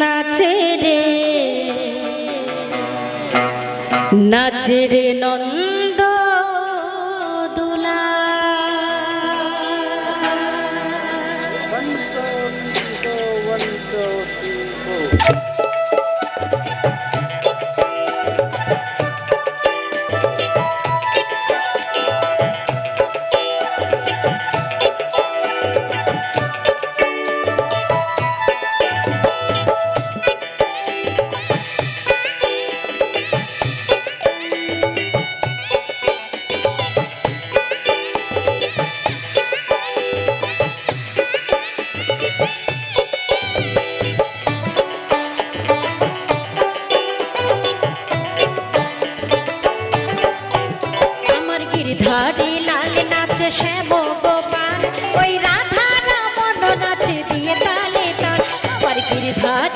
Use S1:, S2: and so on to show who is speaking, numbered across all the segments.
S1: নাচে রে নাচে রে নন্দ নাচে শ্যাম ওই রাধা রামন নাচে তালে তার। আমার গিরিধার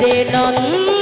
S1: রে নন্দ।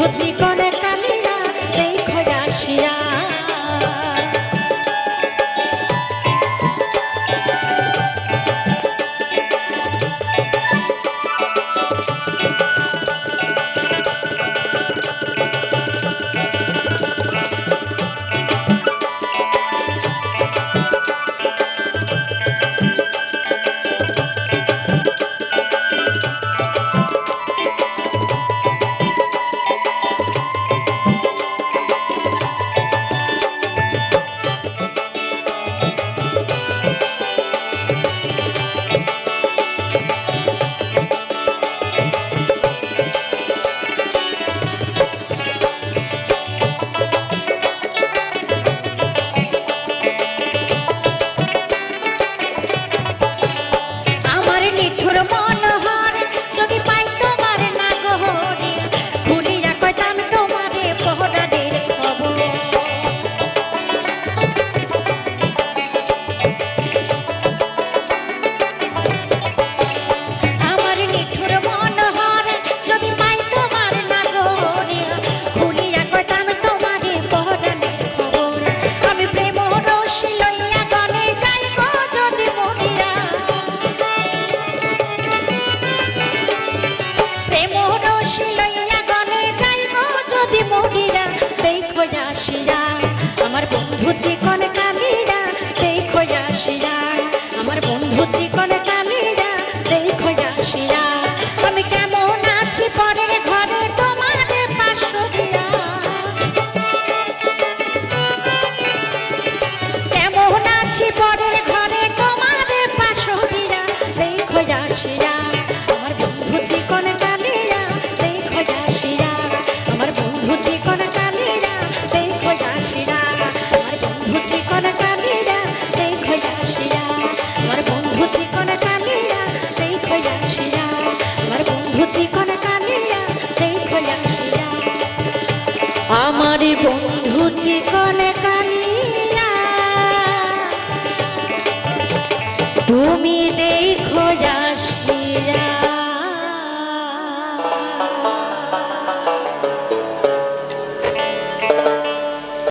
S1: আমার বন্ধু আমার কোন কালিয়া দেখো আসিয়া